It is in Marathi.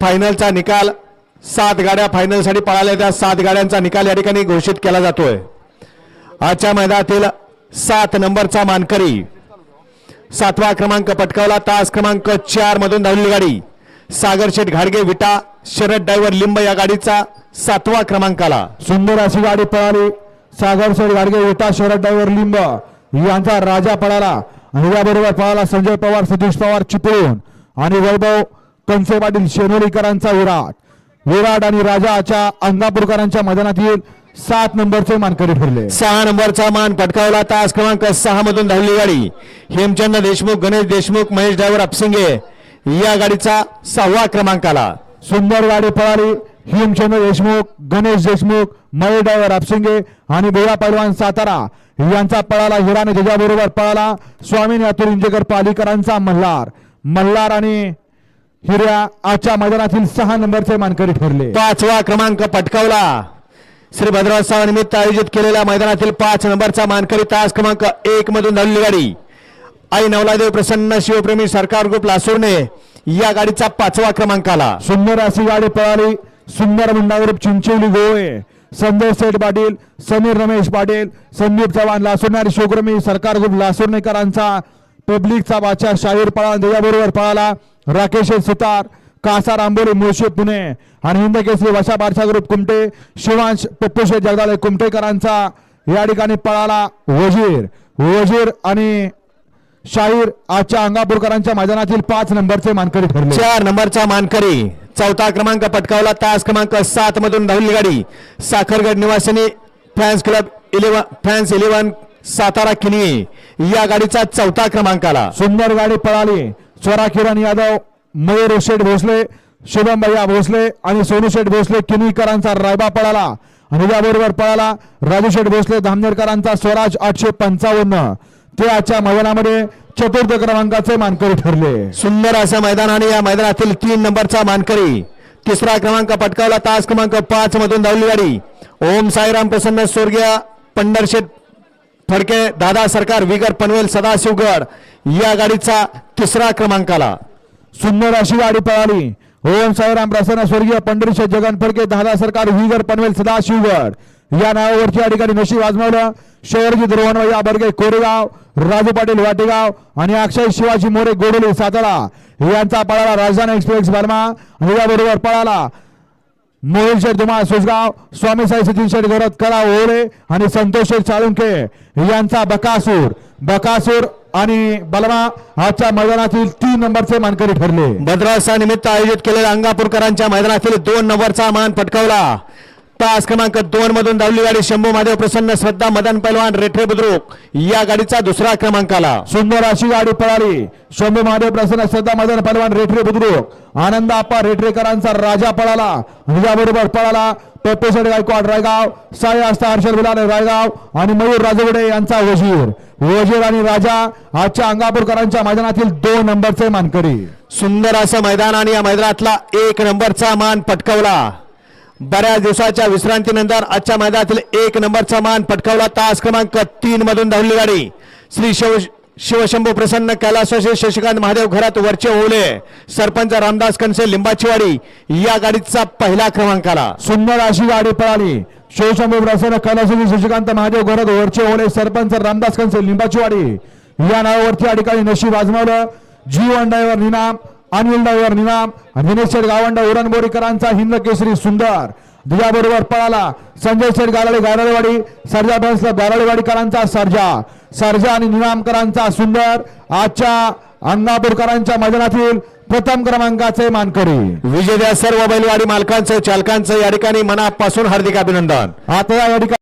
फायनलचा निकाल सात गाड्या फायनलसाठी पळाल्या त्या सात गाड्यांचा निकाल या ठिकाणी घोषित केला जातोय. आजच्या मैदानातील सात नंबरचा मानकरी सातवा क्रमांक पटकावला. तास क्रमांक चार मधून धावलेली गाडी. सागर शेठ घाडगे विटा शरद डायव्हर लिंब या गाडीचा सातवा क्रमांकाला. सुंदर अशी गाडी पळाली. सागर शेठ गाडगे विटा शरद डायव्हर लिंब यांचा राजा पळाला. आणि याबरोबर पळाला संजय पवार सतीश पवार चिपळूण. आणि वैभव कंसे पाटील शेनोलीकरांचा विराट. विराट आणि राजाच्या अंगापूरकरांच्या मैदानातील सात नंबरचे मानकरी ठरले. सहा नंबरचा मान पटकावला तास क्रमांक सहा मधून धावलेली गाडी. हेमचंद देशमुख गणेश देशमुख महेश ड्रायव्हर अपसिंगे या गाडीचा सहावा क्रमांकाला सुंदर गाडी पळाली. हिमचंद्र देशमुख गणेश देशमुख मयूर ड्रायव्हर आपसिंगे आणि भैया पैलवान सातारा यांचा पळाला हिराने त्याच्याबरोबर पळाला स्वामी अतुल इंजेकर पालीकरांचा मल्हार. मल्हार आणि हिर्या आजच्या मैदानातील सहा नंबरचे मानकरी ठरले. पाचवा क्रमांक पटकावला. श्री भद्रवासावा निमित्त आयोजित केलेल्या मैदानातील पाच नंबरचा मानकरी तास क्रमांक एक मधून धावलेली गाडी. आई नवलादेव प्रसन्न शिवप्रेमी सरकार ग्रुप लासूरने या गाडीचा पाचवा क्रमांकाला. सुंदर अशी गाडी पळाली. सुंदर मुंडावर चिंचवली गोळे. संदेश सेठ पाटील समीर रमेश पाटील संदीप चव्हाण लासुरणारी शिवक्रमी सरकार ग्रुप लासुर्णेकरांचा पब्लिकचा बादशाह शाहीर पळाला त्याच्याबरोबर पळाला. राकेश सुतार कासा रांबोरे मुळशी पुणे आणि हिंद केसरी वशा बारशा ग्रुप कुमटे शिवांश पप्पूशे जगदाळे कुमटेकरांचा या ठिकाणी पळाला वजीर. वजीर आणि शाहीर आजच्या अंगापूरकरांच्या मैदानातील पाच नंबरचे मानकरी ठरले. चार नंबरचा मानकरी चौथा क्रमांक पटकावला. तास क्रमांक सात मधून धावली गाडी. Sakhargad Nivasini fans club eleven fans eleven Satara Kini या गाडीचा चौथा क्रमांकाला. सुंदर गाडी पळाली. स्वरा किरण यादव मयूर शेठ भोसले शुभम भैया भोसले आणि सोनू शेठ भोसले किनीकरांचा रायबा पळाला. आणि त्याबरोबर पळाला. राजू शेठ भोसले धामनेरकरांचा स्वराज आठशे पंचावन्न. ते आजच्या मैदानामध्ये चतुर्थ क्रमांकाचे मानकरी ठरले. सुंदर असं मैदान आणि या मैदानातील तीन नंबरचा मानकरी. तिसरा क्रमांक पटकावला. तास क्रमांक पाच मधून धावली गाडी. ओम साईराम प्रसन्न स्वर्गीय पंढरशेठ फडके दादा सरकार विगर पनवेल सदाशिवगड या गाडीचा तिसरा क्रमांकाला. सुंदर अशी गाडी पळाली. ओम साईराम प्रसन्न स्वर्गीय पंढरीश जगन फडके दादा सरकार विगर पनवेल सदाशिवगड. या नावावरची या ठिकाणी नशीब आजमावलं. शहरजी द्रोहणवैया बर्गे कोरेगाव राजू पाटील वाटेगाव आणि अक्षय शिवाजी मोरे गोडोली सातारा. यांचा पळाला राजधानी एक्सप्रेस बर्मा. आणि याबरोबर पळाला मोहिल शेठ धुमाळ सुसगाव स्वामी साई सचिन शेठ गौरव करा ओळे आणि संतोष शेठ साळुंके यांचा बकासूर बकासूर आणि बलमा आजच्या मैदानातील तीन नंबरचे मानकरी ठरले. भद्रासा निमित्त आयोजित केलेल्या अंगापूरकरांच्या मैदानातील दोन नंबरचा मान पटकावला. तास क्रमांक दोन मधून धावली गाडी शंभू महादेव प्रसन्न श्रद्धा मदन पैलवान रेठरे बुद्रुक या गाडीचा दुसरा क्रमांकाला. सुंदर अशी गाडी पळाली. शंभू महादेव प्रसन्न श्रद्धा मदन पलवान रेठरे बुद्रुक आनंद आप्पा रेठरेकरांचा राजा पळाला. आणि याबरोबर पळाला पेपेशेड गायकवाड रायगाव साई आस्था हर्षल बिलाने रायगाव आणि मयूर राजवडे यांचा वजीर. वजीर आणि राजा आजच्या अंगापूरकरांच्या मैदानातील दोन नंबरचे मानकरी. सुंदर असं मैदान आणि या मैदानातला एक नंबरचा मान पटकावला. बऱ्याच दिवसाच्या विश्रांतीनंतर आजच्या मैदानातील एक नंबरचा मान पटकावला तास क्रमांक तीन मधून धावली गाडी. श्री शिव शिवशंभू प्रसन्न कैलासवासी शशिकांत महादेव घरात वरचे ओले सरपंच रामदास कनसे लिंबाचीवाडी या गाडीचा पहिला क्रमांक आला सुंदर अशी गाडी पळाली. शिवशंभू प्रसन्न कैलासवासी शशिकांत महादेव घरात वरचे ओले सरपंच रामदास कणसे लिंबाचीवाडी या नावावरती या ठिकाणी नशीब आजमावलं. जीवन ड्रायव्हर निनाम अनिल निनाम आणि शेठ गावंड उरणबोरीकरांचा हिंद केसरी सुंदर. त्याच्याबरोबर पळाला संजय शेठ गाराळे गाराळेवाडी सर्जा बस गाराळेवाडीकरांचा सर्जा. सर्जा आणि निनामकरांचा सुंदर. आजच्या अंगापूरकरांच्या मैदानातील प्रथम क्रमांकाचे मानकरी. विजेत्या सर्व बैलवाडी मालकांचं चालकांचं या ठिकाणी मनापासून हार्दिक अभिनंदन. आता या ठिकाणी